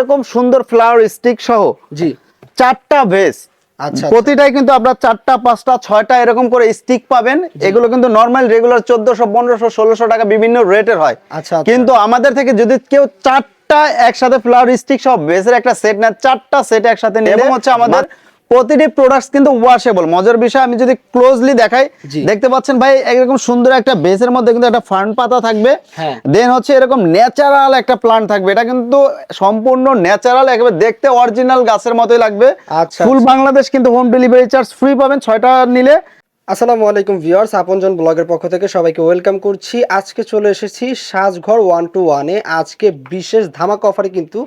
এইরকম সুন্দর flower stick সহ জি। চারটা ভেস আচ্ছা প্রতিটাই কিন্তু আপনার চারটা পাঁচটা ছয়টা এরকম করে স্টিক পাবেন। এগুলো কিন্তু নর্মাল রেগুলার চোদ্দশো পনেরোশো ষোলোশো টাকা বিভিন্ন রেটের হয়। আচ্ছা, আচ্ছা। কিন্তু আমাদের থেকে যদি কেউ চারটা একসাথে ফ্লাওয়ার স্টিক সব বেসের একটা সেট নেন চারটা সেট একসাথে নিয়ে এবং হচ্ছে আমাদের প্রতিটি প্রোডাক্ট কিন্তু ওয়াশেবল মজার বিষয় আমি যদি ক্লোজলি দেখাই দেখতে পাচ্ছেন ভাই এরকম সুন্দর একটা বেসের মধ্যে কিন্তু একটা ফার্ন পাতা থাকবে। হ্যাঁ। দেন হচ্ছে এরকম ন্যাচারাল একটা প্লান্ট থাকবে। এটা কিন্তু সম্পূর্ণ ন্যাচারাল একেবারে দেখতে অরিজিনাল গাছের মতোই লাগবে। আচ্ছা, ফুল আচ্ছা। বাংলাদেশ কিন্তু হোম ডেলিভারি চার্জ ফ্রি পাবেন ছয়টা নিলে। আসসালামু আলাইকুম ভিউয়ার্স, আপনজন ব্লগের পক্ষ থেকে সবাইকে ওয়েলকাম করছি। আজকে চলে এসেছি সাজঘর ওয়ান টু ওয়ানে। আজকে বিশেষ ধামাকা অফারে কিন্তু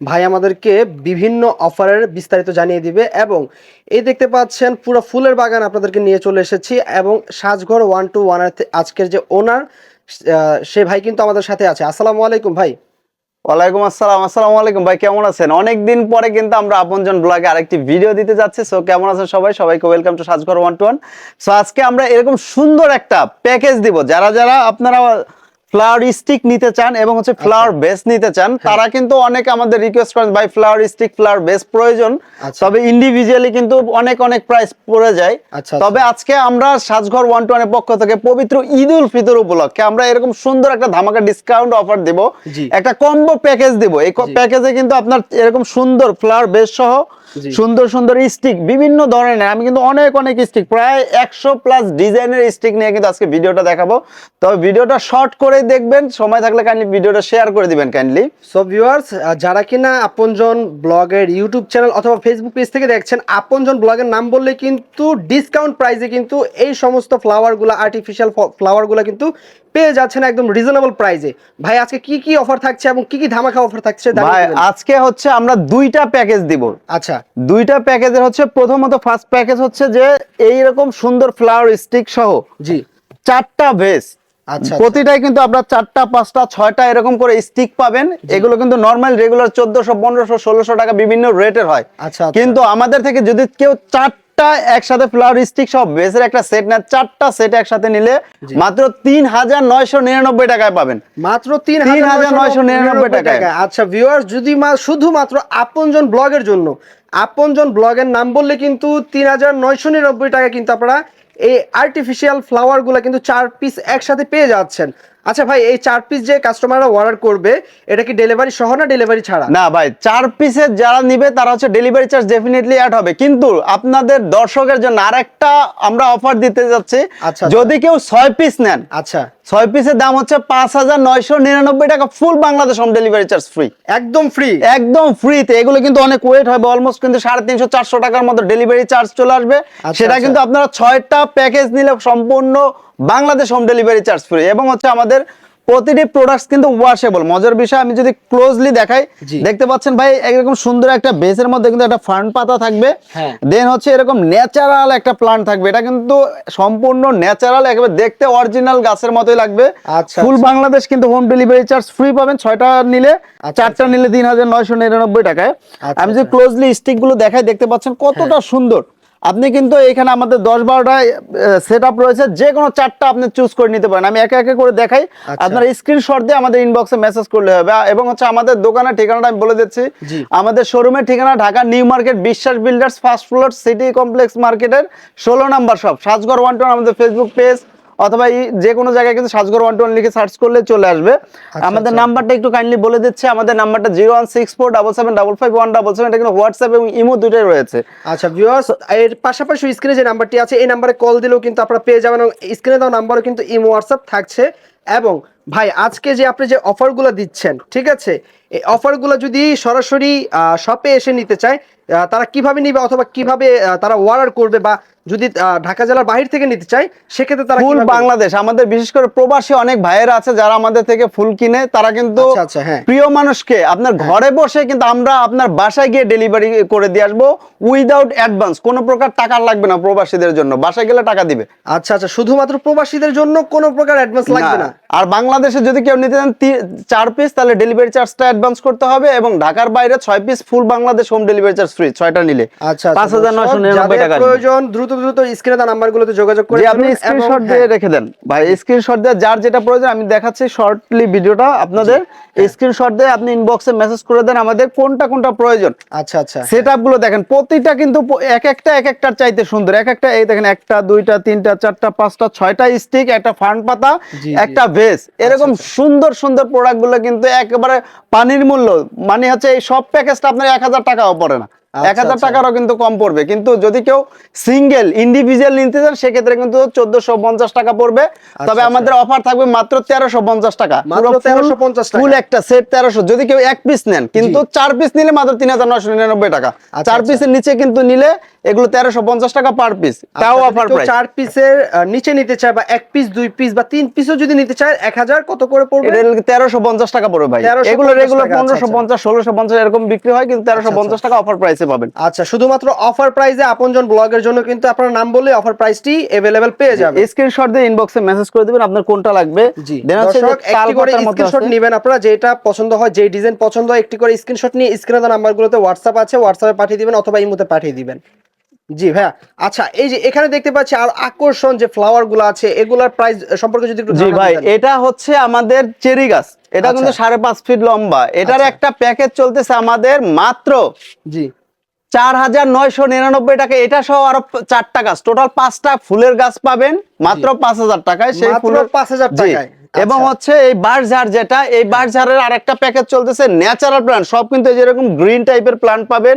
ভাই আমাদেরকে বিভিন্ন অফারের বিস্তারিত জানিয়ে দিবে এবং এই দেখতে পাচ্ছেন পুরো ফুলের বাগান আপনাদেরকে নিয়ে চলে এসেছি এবং সাজঘর ওয়ান টু ওয়ানের আজকের যে ওনার সে ভাই কিন্তু আমাদের সাথে আছে। আসসালামু আলাইকুম ভাই। ওয়ালাইকুম আসসালাম, আসসালামু আলাইকুম। ভাই, কেমন আছেন? অনেকদিন পরে কিন্তু আমরা আপনজন ব্লগে আরেকটি ভিডিও দিতে যাচ্ছি। সো কেমন আছেন সবাই? সবাইকে welcome to Sajghor one two one so আজকে আমরা এরকম সুন্দর একটা প্যাকেজ দিব। যারা যারা আপনারা ফ্লাওয়ার স্টিক নিতে চান এবং হচ্ছে ফ্লাওয়ার বেস নিতে চান তারা কিন্তু অনেক আমাদের রিকোয়েস্ট করেন ভাই ফ্লাওয়ার স্টিক ফ্লাওয়ার বেস প্রয়োজন। আচ্ছা। তবে ইন্ডিভিজুয়ালি কিন্তু অনেক অনেক প্রাইস পড়ে যায়। আচ্ছা, তবে আজকে আমরা সাজঘর ওয়ান টু পক্ষ থেকে পবিত্র ঈদ উল ফিতর উপলক্ষে আমরা এরকম সুন্দর একটা ধামাকা ডিসকাউন্ট অফার দেব। একটা কম্বো প্যাকেজ দিব। এই প্যাকেজে কিন্তু আপনার এরকম সুন্দর ফ্লাওয়ার বেস সহ। সুন্দর সুন্দর স্টিক বিভিন্ন ধরনের আমি কিন্তু অনেক অনেক স্টিক প্রায় একশো প্লাস ডিজাইনের স্টিক নিয়ে কিন্তু আজকে ভিডিওটা দেখাবো। তবে ভিডিওটা শর্ট করে দেখবেন সময় থাকলে কাইন্ডলি ভিডিওটা শেয়ার করে দিবেন কাইন্ডলি সো ভিউয়ার্স যারা কিনা আপনজন ব্লগের ইউটিউব চ্যানেল অথবা ফেসবুক পেজ থেকে দেখছেন আপনজন ব্লগের নাম বললে কিন্তু ডিসকাউন্ট প্রাইসে কিন্তু এই সমস্ত ফ্লাওয়ারগুলো আর্টিফিশিয়াল ফ্লাওয়ারগুলো কিন্তু পেয়ে যাচ্ছেন একদম রিজনেবল প্রাইসে ভাই আজকে কি কি অফার থাকছে এবং কি কি ধামাকা অফার থাকছে ভাই আজকে হচ্ছে আমরা দুইটা প্যাকেজ দিব। আচ্ছা। দুইটা প্যাকেজের হচ্ছে প্রথমত ফার্স্ট প্যাকেজ হচ্ছে যে এইরকম সুন্দর ফ্লাওয়ার স্টিক সহ জি। চারটা ভেস আচ্ছা প্রতিটাই কিন্তু আপনার চারটা পাঁচটা ছয়টা এরকম করে স্টিক পাবেন। এগুলো কিন্তু নর্মাল রেগুলার চোদ্দশো পনেরোশো ষোলোশো টাকা বিভিন্ন রেটের হয়। আচ্ছা আচ্ছা। কিন্তু আমাদের থেকে যদি কেউ চারটা একসাথে ফ্লাওয়ার স্টিক সব বেসের একটা সেট নেন। চারটা সেট একসাথে নিলে মাত্র তিন হাজার নয়শো নিরানব্বই টাকায় পাবেন। মাত্র তিন 3,999 টাকায়। আচ্ছা ভিউয়ার্স যদি মা শুধুমাত্র আপনজন ব্লগের জন্য আপনজন ব্লগের নাম বললে কিন্তু তিন হাজার নয়শো নিরানব্বই টাকা কিন্তু আপনারা এই আর্টিফিশিয়াল ফ্লাওয়ারগুলো কিন্তু চার পিস একসাথে পেয়ে যাচ্ছেন। আচ্ছা ভাই এই চার পিস যে কাস্টমাররা অর্ডার করবে এটা কি ডেলিভারি সহ না ডেলিভারি ছাড়া? না ভাই চার পিসের যারা নিবে তারা হচ্ছে ডেলিভারি চার্জ ডেফিনেটলি অ্যাড হবে। কিন্তু আপনাদের দর্শকের জন্য আরেকটা আমরা অফার দিতে যাচ্ছি। আচ্ছা। যদি কেউ ছয় পিস নেন আচ্ছা। ছয় পিসের দাম হচ্ছে পাঁচ হাজার নয়শো নিরানব্বই টাকা full Bangladesh home delivery charge free একদম ফ্রি একদম ফ্রিতে এগুলো কিন্তু অনেক ওয়েট হবে অলমোস্ট কিন্তু সাড়ে তিনশো চারশো টাকার মতো ডেলিভারি চার্জ চলে আসবে। আচ্ছা, সেটা আচ্ছা। কিন্তু আপনারা ছয়টা প্যাকেজ নিলে সম্পূর্ণ Bangladesh home delivery charge free এবং হচ্ছে আমাদের প্রতিটি প্রোডাক্টস কিন্তু ওয়াশেবল মজার বিষয় আমি যদি ক্লোজলি দেখাই দেখতে পাচ্ছেন ভাই এরকম সুন্দর একটা বেসের মধ্যে কিন্তু একটা ফার্ন পাতা থাকবে। হ্যাঁ। দেন হচ্ছে এরকম ন্যাচারাল একটা প্লান্ট থাকবে। এটা কিন্তু সম্পূর্ণ ন্যাচারাল একেবারে দেখতে অরিজিনাল গাছের মতোই লাগবে। আচ্ছা, ফুল আচ্ছা। বাংলাদেশ কিন্তু হোম ডেলিভারি চার্জ ফ্রি পাবেন। ছয়টা নিলে চারটা নিলে তিন হাজার নয়শো নিরানব্বই টাকায়। আচ্ছা, আমি যদি ক্লোজলি স্টিকগুলো দেখাই দেখতে পাচ্ছেন কতটা সুন্দর। আপনি কিন্তু এখানে আমাদের দশ বারোটা সেট আপ রয়েছে। যে কোনো চারটা আপনি চুজ করে নিতে পারেন। আমি একে একে করে দেখাই। আচ্ছা। আপনার স্ক্রিনশট দিয়ে আমাদের ইনবক্সে মেসেজ করলে হবে। এবং হচ্ছে আমাদের দোকানের ঠিকানাটা আমি বলে দিচ্ছি। আমাদের শোরুমের ঠিকানা Dhaka new market Biswas builders first floor city complex মার্কেটের ষোলো নাম্বার সব সাজগড় ওয়ান টু আমাদের ফেসবুক পেজ অথবা এই যে কোনো জায়গায় কিন্তু সাজগর ওয়ান টু ওয়ান লিখে সার্চ করলে চলে আসবে। আমাদের আচ্ছা। নাম্বারটা একটু কাইন্ডলি বলে দিচ্ছে আমাদের নাম্বারটা zero one six four double seven double five one double seven এটা কিন্তু হোয়াটসঅ্যাপ এবং ইমো দুটোই রয়েছে। আচ্ছা ভিউয়ার্স এর পাশাপাশি স্ক্রিনে যে নাম্বারটি আছে এই নাম্বারে কল দিলেও কিন্তু আপনারা পেয়ে যাবেন এবং স্ক্রিনে দেওয়া নাম্বারও কিন্তু ইমো হোয়াটসঅ্যাপ থাকছে। এবং ভাই আজকে যে আপনি যে অফারগুলো দিচ্ছেন ঠিক আছে? এই অফারগুলো যদি সরাসরি শপে এসে নিতে চায় তারা কীভাবে নিবে অথবা কীভাবে তারা অর্ডার করবে বা যদি ঢাকা জেলার বাহির থেকে নিতে চায় সেক্ষেত্রে তারা ফুল বাংলাদেশ। আমাদের বিশেষ করে প্রবাসী অনেক ভাইয়েরা আছে যারা আমাদের থেকে ফুল কিনে তারা কিন্তু আচ্ছা, আচ্ছা, হ্যাঁ। প্রিয় মানুষকে আপনার ঘরে বসে কিন্তু আমরা আপনার বাসায় গিয়ে ডেলিভারি করে দিয়ে আসব উইদাউট অ্যাডভান্স কোনো প্রকার টাকা লাগবে না প্রবাসীদের জন্য। বাসায় গেলে টাকা দিবে। আচ্ছা আচ্ছা শুধুমাত্র প্রবাসীদের জন্য কোনো প্রকার অ্যাডভান্স লাগবে না? আর বাংলাদেশে যদি কেউ নিতে চান চার পিস তাহলে ডেলিভারি চার্জটা অ্যাডভান্স করতে হবে এবং ঢাকার বাইরে ছয় piece full Bangladesh home delivery charge free ছয়টা নিলে। আচ্ছা পাঁচ হাজার নয়শো নিরানব্বই টাকা প্রয়োজন দ্রুত দ্রুত স্ক্রিনে দেওয়া নাম্বারগুলোতে যোগাযোগ করে আপনি স্ক্রিনশট দিয়ে হ্যাঁ, রেখে দেন। ভাই স্ক্রিনশট দিয়ে যার যেটা প্রয়োজন আমি দেখাচ্ছি শর্টলি ভিডিওটা আপনাদের। হ্যাঁ। স্ক্রিনশট দিয়ে আপনি ইনবক্সে মেসেজ করে দেন আমাদের কোনটা কোনটা প্রয়োজন। আচ্ছা আচ্ছা। সেটগুলো দেখেন প্রতিটা কিন্তু এক একটা এক একটার চাইতে সুন্দর। এক একটা এই দেখেন একটা দুইটা তিনটা চারটা পাঁচটা ছয়টা স্টিক একটা ফান পাতা। একটা ভেস এরকম আচ্ছা। সুন্দর সুন্দর প্রোডাক্টগুলো কিন্তু একেবারে পানির মূল্য। মানে হচ্ছে এই সব প্যাকেজটা আপনার এক হাজার টাকাও পড়ে না। আচ্ছা, এক হাজার আচ্ছা। টাকারও কিন্তু কম পড়বে। কিন্তু যদি কেউ সিঙ্গেল ইন্ডিভিজুয়াল নিতে চান সেক্ষেত্রে কিন্তু চোদ্দশো পঞ্চাশ টাকা পড়বে। তবে আচ্ছা। আমাদের অফার থাকবে মাত্র তেরোশো পঞ্চাশ টাকা। 1350 টাকা। ফুল একটা সেট তেরোশো। যদি কেউ এক পিস নেন কিন্তু চার পিস নিলে মাত্র তিন হাজার নশো নিরানব্বই টাকা। আচ্ছা, চার আচ্ছা। পিসের নিচে কিন্তু নিলে এগুলো তেরোশো পঞ্চাশ টাকা পার পিস তাও আচ্ছা, অফার চার পিসের নিচে নিতে চায় বা এক পিস দুই পিস বা তিন পিসও যদি নিতে চায় এক হাজার কত করে পড়বে? তেরোশো পঞ্চাশ টাকা পড়বে ভাই। 1350 এগুলো রেগুলার আচ্ছা, পনেরোশো আচ্ছা। পঞ্চাশ ষোলোশো পঞ্চাশ এরকম বিক্রি হয় কিন্তু তেরোশো পঞ্চাশ টাকা অফার প্রাইসে পাবেন আচ্ছা শুধুমাত্র অফার প্রাইসে আপনজন ব্লগের জন্য কিন্তু আপনার নাম বললে অফার প্রাইসটি अवेलेबल পেয়ে যাবে স্ক্রিনশট দিয়ে ইনবক্সে মেসেজ করে দিবেন আপনার কোনটা লাগবে জি Then হচ্ছে যে দর্শক একটি করে তালপাতার মতো স্ক্রিনশট আছে। নেবেন আপনারা যেটা পছন্দ হয় যেই ডিজাইন পছন্দ হয় একটি করে স্ক্রিনশট নিয়ে স্ক্রিনে দেওয়া নাম্বারগুলোতে হোয়াটসঅ্যাপ আছে হোয়াটসঅ্যাপে পাঠিয়ে দিবেন অথবা ইমোতে পাঠিয়ে দিবেন জি ভাইয়া আচ্ছা এই যে এখানে দেখতে পাচ্ছি আর আকর্ষণ যে ফ্লাওয়ার গুলো আছে এগুলার প্রাইস সম্পর্কে যদি একটু জি ধারণা ভাই দিতেন। এটা হচ্ছে আমাদের চেরি গাছ এটা আচ্ছা। কিন্তু সাড়ে পাঁচ ফিট লম্বা এটার আচ্ছা। একটা প্যাকেজ চলতেছে আমাদের মাত্র জি চার হাজার নয়শো নিরানব্বই টাকা। এটা সহ আরও চারটা গাছ। টোটাল পাঁচটা ফুলের গাছ পাবেন। মাত্র পাঁচ হাজার টাকায় সেই ফুল ফুলের 5,000 জি। টাকায়। এবং আচ্ছা। হচ্ছে এই বারঝাড় যেটা এই বারঝাড়ের আরেকটা প্যাকেজ চলতেছে ন্যাচারাল প্লান্ট সব কিন্তু যেরকম গ্রিন টাইপের প্লান্ট পাবেন।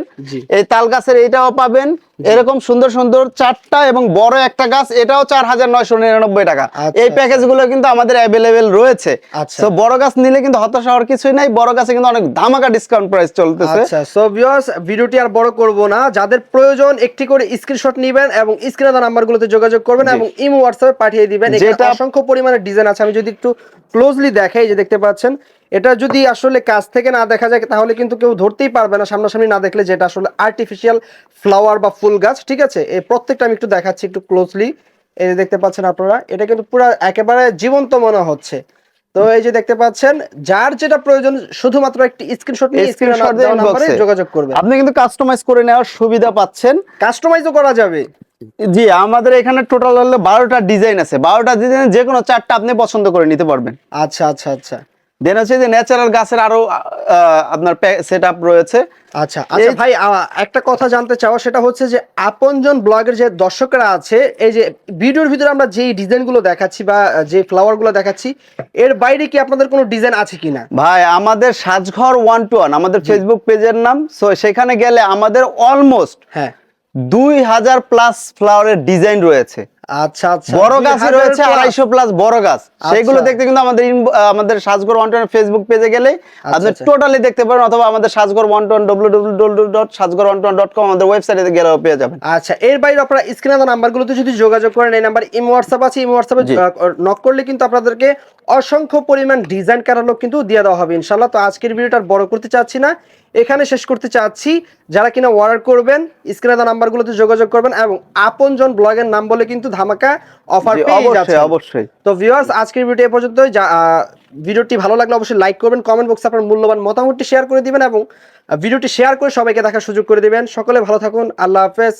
এই তাল গাছের এইটাও পাবেন। এরকম সুন্দর সুন্দর চারটা এবং বড় একটা গাছ এটাও চার হাজার নয়শো নিরানব্বই টাকা। আচ্ছা, এই আচ্ছা। প্যাকেজগুলো কিন্তু আমাদের অ্যাভেলেবেল রয়েছে। আচ্ছা। তো বড় গাছ নিলে কিন্তু হতাশা হওয়ার কিছুই নাই বড় গাছে কিন্তু অনেক ধামাকা ডিসকাউন্ট প্রাইস চলতেছে। আচ্ছা সো ভিউয়ার্স ভিডিওটি আর বড় করব না। যাদের প্রয়োজন একটি করে স্ক্রিনশট নেবেন এবং স্ক্রিনে দেওয়া নাম্বারগুলোতে যোগাযোগ করবেন এবং ইমো হোয়াটসঅ্যাপে পাঠিয়ে দিবেন। যেটা- অসংখ্য পরিমাণে ডিজাইন আছে। আমি যদি একটু ক্লোজলি দেখাই যে দেখতে পাচ্ছেন এটা যদি আসলে কাছ থেকে না দেখা যায় তাহলে কিন্তু কেউ ধরতেই পারবে না সামনাসামনি না দেখলে যেটা আসলে আর্টিফিশিয়াল ফ্লাওয়ার বা ফুল গাছ ঠিক আছে? এই প্রত্যেকটা আমি একটু দেখাচ্ছি একটু ক্লোজলি এই যে দেখতে পাচ্ছেন আপনারা এটা কিন্তু পুরো একেবারে জীবন্ত মনে হচ্ছে। তো এই যে দেখতে পাচ্ছেন যার যেটা প্রয়োজন শুধুমাত্র একটি স্ক্রিনশট নিয়ে স্ক্রিনে স্ক্রিনশট দিয়ে নাম্বারে যোগাযোগ করবেন আপনি কিন্তু কাস্টমাইজ করে নেওয়ার সুবিধা পাচ্ছেন। কাস্টমাইজও করা যাবে। জি আমাদের এখানে টোটাল হলো বারোটা ডিজাইন আছে। বারোটা ডিজাইন যে কোনো চারটা আপনি পছন্দ করে নিতে পারবেন। আচ্ছা আচ্ছা আচ্ছা। দেন হচ্ছে যে ন্যাচারাল গাছের আরও আপনার সেট আপ রয়েছে। আচ্ছা আচ্ছা ভাই একটা কথা জানতে চাও সেটা হচ্ছে যে আপনজন ব্লগের যে দর্শকরা আছে এই যে ভিডিওর ভিতরে আমরা যেই ডিজাইনগুলো দেখাচ্ছি বা যে ফ্লাওয়ারগুলো দেখাচ্ছি এর বাইরে কি আপনাদের কোনো ডিজাইন আছে কিনা? ভাই আমাদের সাজঘর ওয়ান টু ওয়ান আমাদের ফেসবুক পেজের নাম সো সেখানে গেলে আমাদের অলমোস্ট হ্যাঁ। দুই হাজার প্লাস ফ্লাওয়ারের ডিজাইন রয়েছে। আচ্ছা আচ্ছা। বড় গাছে রয়েছে। আড়াইশো প্লাস বড় গাছ। সেগুলো আচ্ছা। দেখতে কিন্তু আমাদের আমাদের সাজগর ওয়ান ফেসবুক পেজে গেলে আপনি আচ্ছা। টোটালি দেখতে পারেন অথবা আমাদের Sajghor one ton W W dot Sajghor one dot com আমাদের ওয়েবসাইটে গেলেও পেয়ে যাবেন। আচ্ছা এর বাইরে আপনারা স্ক্রিনে দেওয়া নাম্বারগুলোতে যদি যোগাযোগ করেন এই নাম্বার ইমো হোয়াটসঅ্যাপ আছে ইমো হোয়াটসঅ্যাপে নক করলে কিন্তু আপনাদেরকে অসংখ্য পরিমাণ ডিজাইন ক্যাটালগ কিন্তু দিয়ে দেওয়া হবে ইনশাল্লাহ তো আজকের ভিডিওটা বড় করতে চাচ্ছি না। এখানে শেষ করতে চাচ্ছি। যারা কিনা অর্ডার করবেন স্ক্রিনে দেওয়া নাম্বারগুলোতে যোগাযোগ করবেন এবং আপনজন ব্লগের নাম বলে কিন্তু ধামাকা অফার পেয়ে অবশ্যই যাচ্ছে অবশ্যই। তো ভিউয়ার্স আজকের ভিডিও এ আহ, ভিডিওটি ভালো লাগলে অবশ্যই লাইক করবেন কমেন্ট বক্সে আপনার মূল্যবান মতামতটি শেয়ার করে দিবেন এবং ভিডিওটি শেয়ার করে সবাইকে দেখার সুযোগ করে দিবেন। সকলে ভালো থাকুন আল্লাহ হাফেজ।